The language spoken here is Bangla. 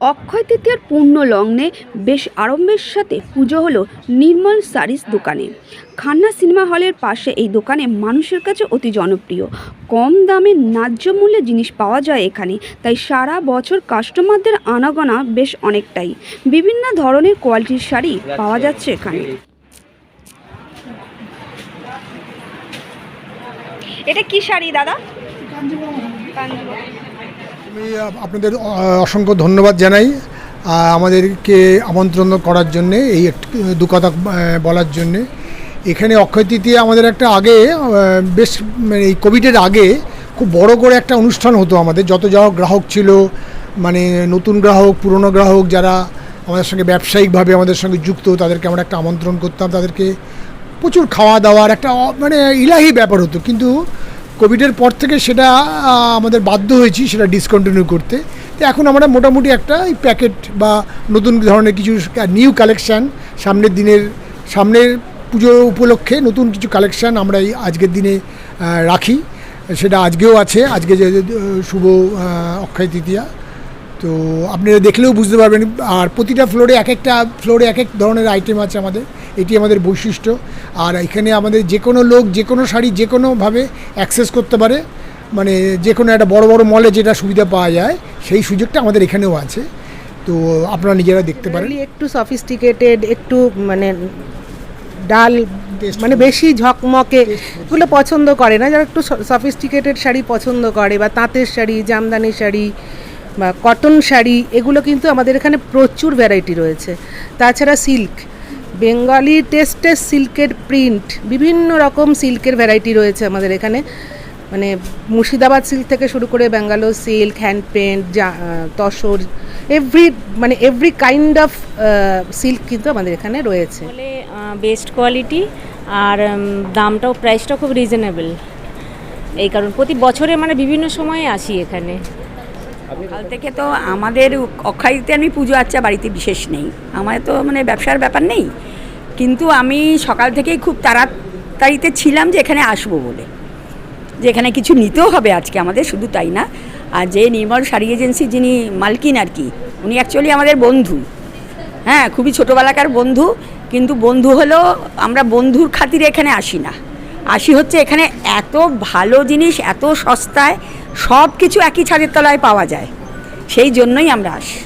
অক্ষয় তৃতীয়ার পূর্ণ লগ্নে বেশ আড়ম্বরের সাথে পুজো হলো নির্মল সারিস দোকানে। খান্না সিনেমা হলের পাশে এই দোকানে মানুষের কাছে অতি জনপ্রিয়। কম দামে ন্যায্য মূল্যে জিনিস পাওয়া যায় এখানে, তাই সারা বছর কাস্টমারদের আনাগোনা বেশ অনেকটাই। বিভিন্ন ধরনের কোয়ালিটির শাড়ি পাওয়া যাচ্ছে এখানে। এটা কি শাড়ি দাদা? আমি আপনাদের অসংখ্য ধন্যবাদ জানাই আমাদেরকে আমন্ত্রণ করার জন্যে, এই দু কথা বলার জন্যে। এখানে অক্ষয় তৃতীয়া আমাদের একটা আগে বেশ মানে এই কোভিডের আগে খুব বড় করে একটা অনুষ্ঠান হতো আমাদের। যত যা গ্রাহক ছিল মানে নতুন গ্রাহক, পুরনো গ্রাহক যারা আমাদের সঙ্গে ব্যবসায়িকভাবে আমাদের সঙ্গে যুক্ত, তাদেরকে আমরা একটা আমন্ত্রণ করতাম, তাদেরকে প্রচুর খাওয়া দাওয়ার একটা মানে ইলাহি ব্যাপার হতো। কিন্তু কোভিডের পর থেকে সেটা আমাদের বাধ্য হয়েছি সেটা ডিসকন্টিনিউ করতে। তো এখন আমরা মোটামুটি একটা প্যাকেট বা নতুন ধরনের কিছু নিউ কালেকশান সামনের দিনের সামনের পুজো উপলক্ষে নতুন কিছু কালেকশান আমরা এই আজকের দিনে রাখি। সেটা আজকেও আছে। আজকে যে, শুভ অক্ষয় তৃতীয়া। তো আপনারা দেখলেও বুঝতে পারবেন। আর প্রতিটা ফ্লোরে এক একটা ফ্লোরে এক এক ধরনের আইটেম আছে আমাদের। এটি আমাদের বৈশিষ্ট্য। আর এখানে আমাদের যে কোনো লোক যে কোনো শাড়ি যে কোনোভাবে অ্যাক্সেস করতে পারে। মানে যে কোনো একটা বড় বড় মলে যেটা সুবিধা পাওয়া যায় সেই সুযোগটা আমাদের এখানেও আছে। তো আপনারা নিজেরা দেখতে পারেন। একটু সফিস্টিকেটেড একটু মানে ডাল. মানে বেশি ঝকমকে এগুলো পছন্দ করে না। যারা একটু সফিস্টিকেটেড শাড়ি পছন্দ করে বা তাঁতের শাড়ি জামদানি শাড়ি বা কটন শাড়ি, এগুলো কিন্তু আমাদের এখানে প্রচুর ভ্যারাইটি রয়েছে। তাছাড়া সিল্ক বেঙ্গলি টেস্টের সিল্কের প্রিন্ট বিভিন্ন রকম সিল্কের ভ্যারাইটি রয়েছে আমাদের এখানে। মানে মুর্শিদাবাদ সিল্ক থেকে শুরু করে ব্যাঙ্গালোর সিল্ক হ্যান্ড পেন্ট যা তসর এভরি মানে এভরি কাইন্ড অফ সিল্ক কিন্তু আমাদের এখানে রয়েছে। বেস্ট কোয়ালিটি আর দামটাও প্রাইসটাও খুব রিজনেবল এই কারণ প্রতি বছরে মানে বিভিন্ন সময়ে আসি এখানে। কাল থেকে তো আমাদের অক্ষয়তে আমি পুজো আচ্ছা বাড়িতে বিশেষ নেই। আমার তো মানে ব্যবসার ব্যাপার নেই। কিন্তু আমি সকাল থেকেই খুব তাড়াতাড়িতে ছিলাম যে এখানে আসব বলে। যে এখানে কিছু নিতেও হবে আজকে আমাদের, শুধু তাই না। আর যে নির্মল শাড়ি এজেন্সি যিনি মালকিন আর কি, উনি অ্যাকচুয়ালি আমাদের বন্ধু। হ্যাঁ খুবই ছোটোবেলাকার বন্ধু। কিন্তু বন্ধু হলো আমরা বন্ধুর খাতিরে এখানে আসি না। আসি হচ্ছে এখানে এত ভালো জিনিস, এত সস্তায় সব কিছু একই ছাদের তলায় পাওয়া যায়। সেই জন্যই আমরা আসি।